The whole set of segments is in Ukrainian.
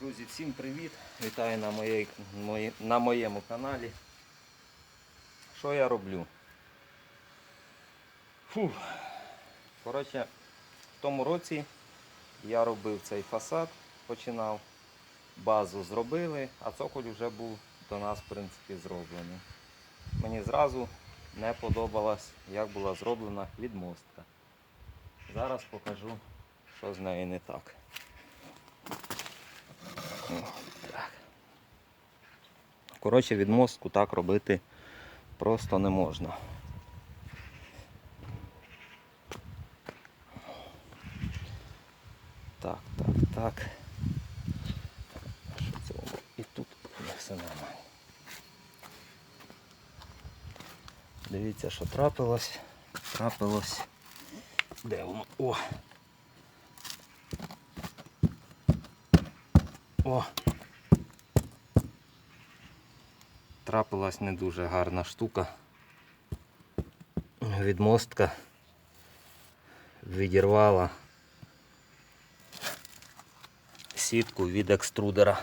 Всім привіт! Вітаю на, моєї, мої- на моєму каналі. Що я роблю? Фух. Коротше, в тому році я робив цей фасад, починав, базу зробили, а цоколь вже був до нас, в принципі, зроблений. Мені зразу не подобалось, як була зроблена відмостка. Зараз покажу, що з нею не так. Коротше, від так робити просто не можна. Так, так, так. Що це? І тут все нормально. Дивіться, що трапилось. Трапилось. Де воно? О! О! Трапилась не дуже гарна штука. Відмостка відірвала сітку від екструдера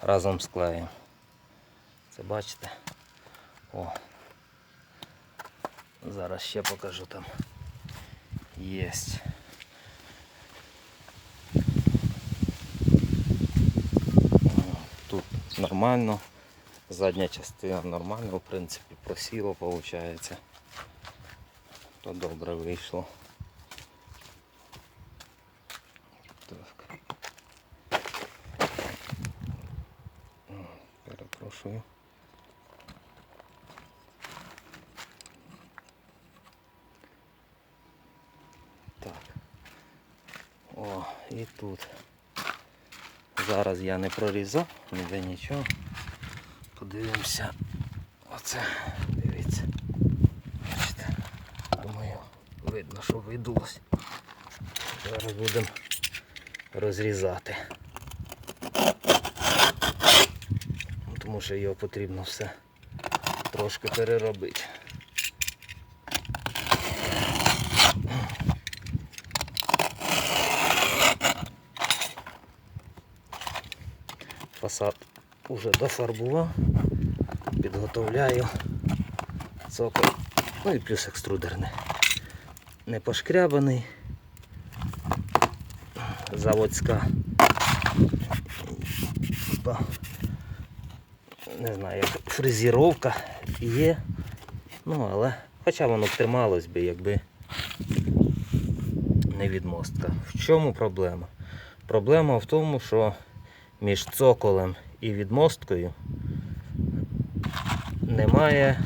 разом з клеєм. Це бачите? О. Зараз ще покажу там. Єсть. Тут нормально. Задня частина нормально, в принципі, просіло, виходить. То добре вийшло. Так. Перепрошую. Так. О, і тут. Зараз я не прорізав, ніде нічого. Подивимося. Оце, дивіться. Бачите. Думаю, видно, що видулось. Зараз будемо розрізати. Ну, Тому що його потрібно все трошки переробити. Фасад уже дофарбував, підготовляю цоколь, ну і плюс екструдер не, пошкрябаний. Заводська. Не знаю, як фрезеровка є. Ну, але хоча воно трималось би, якби не відмостка. В чому проблема? Проблема в тому, що між цоколем і відмосткою немає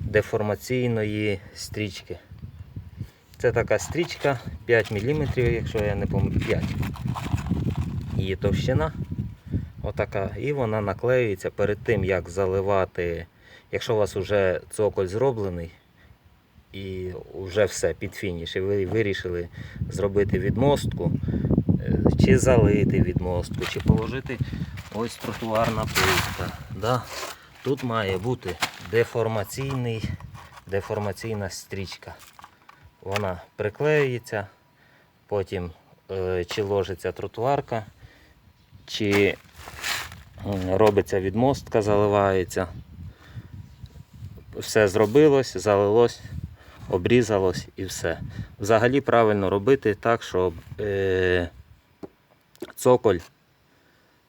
деформаційної стрічки. Це така стрічка 5 мм, якщо я не помилю, 5. Її товщина. Отака. І вона наклеюється перед тим, як заливати, якщо у вас вже цоколь зроблений і вже все під фініш, і ви вирішили зробити відмостку, чи залити відмостку, чи положити ось тротуарна плитка. Да? Тут має бути деформаційний, деформаційна стрічка. Вона приклеюється, потім е, чи ложиться тротуарка, чи робиться відмостка, заливається. Все зробилось, залилось, обрізалось і все. Взагалі правильно робити так, щоб е, цоколь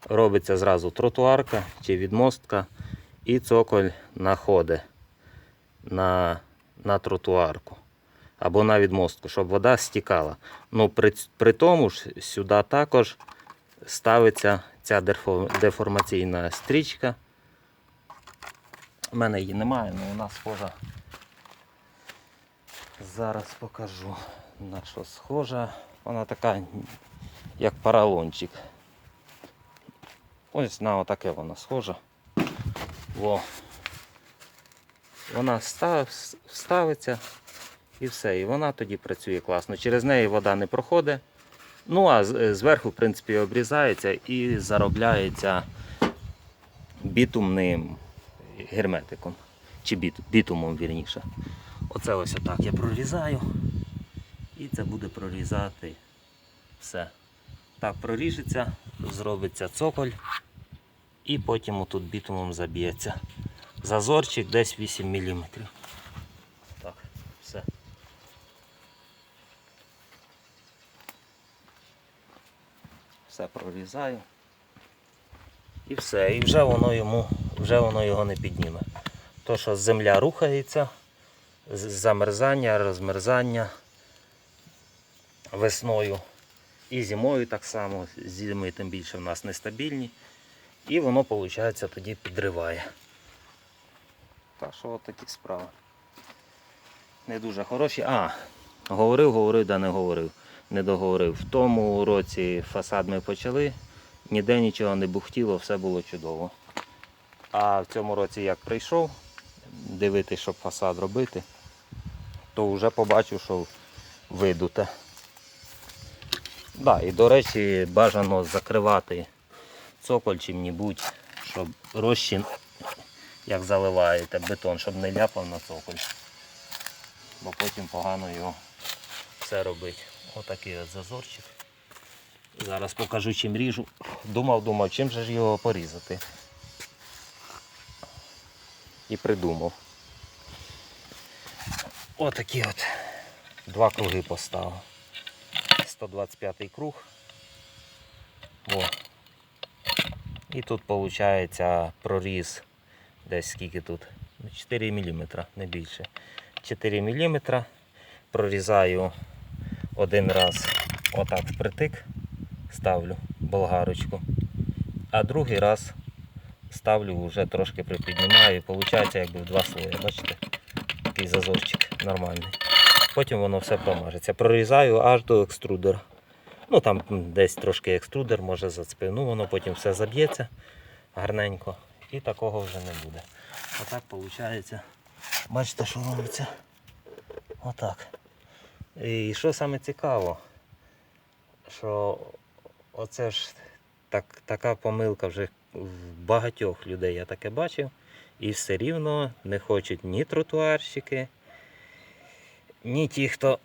робиться зразу тротуарка чи відмостка, і цоколь находить на, на тротуарку або на відмостку, щоб вода стікала. Ну, при, при тому ж сюди також ставиться ця деформаційна стрічка. У мене її немає, але вона схожа. Зараз покажу на що схожа. Вона така, як поролончик. Ось на отаке вона схожа. Во. Вона став- ставиться і все. І вона тоді працює класно. Через неї вода не проходить. Ну а зверху, в принципі, обрізається і заробляється бітумним герметиком. Чи бітумом вірніше. Оце ось отак я прорізаю. І це буде прорізати все. Так, проріжеться, зробиться цоколь і потім отут бітумом заб'ється. Зазорчик десь 8 мм. Так, все. Все прорізаю. І все. І вже воно йому, вже воно його не підніме. То, що земля рухається, замерзання, розмерзання весною і зимою так само. Зими тим більше в нас нестабільні. І воно, виходить, тоді підриває. Так що от справи. Не дуже хороші. А, говорив, говорив, да не говорив. Не договорив. В тому році фасад ми почали, ніде нічого не бухтіло, все було чудово. А в цьому році як прийшов дивитися, щоб фасад робити, то вже побачив, що видуте. Да, і до речі, бажано закривати цоколь чим-небудь, щоб розчин, як заливаєте, бетон, щоб не ляпав на цоколь. Бо потім погано його все робить. Отакий от зазорчик. Зараз покажу чим ріжу. Думав, думав, чим же ж його порізати. І придумав. Отакі от два круги поставив. 125 круг. О. І тут виходить проріз десь скільки тут? Ну, 4 мм, не більше. 4 мм. Прорізаю один раз отак впритик, ставлю болгарочку, а другий раз ставлю вже трошки припіднімаю і виходить якби в два слої. Бачите? Такий зазорчик нормальний. Потім воно все промажеться. Прорізаю аж до екструдера. Ну там десь трошки екструдер може зацепив. Ну воно потім все заб'ється гарненько і такого вже не буде. Отак виходить. Бачите, що робиться? Отак. І що саме цікаво, що оце ж так, така помилка вже в багатьох людей я таке бачив. І все рівно не хочуть ні тротуарщики, ні ті, хто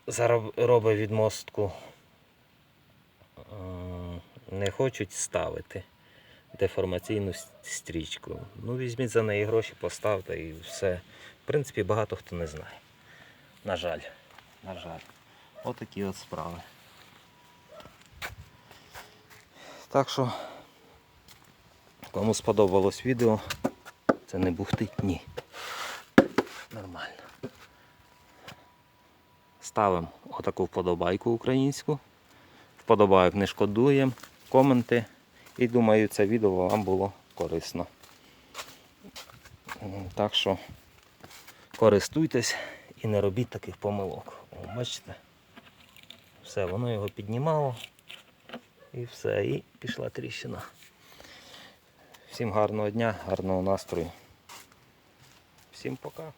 робить відмостку, не хочуть ставити деформаційну стрічку. Ну, візьміть за неї гроші, поставте і все. В принципі, багато хто не знає. На жаль. На жаль. Отакі от справи. Так що, кому сподобалось відео, це не бухтить, ні. Нормально. Ставимо отаку вподобайку українську. Вподобайок не шкодуємо, коменти. І думаю, це відео вам було корисно. Так що користуйтесь і не робіть таких помилок. О, бачите? Все, воно його піднімало. І все, і пішла тріщина. Всім гарного дня, гарного настрою. Всім пока.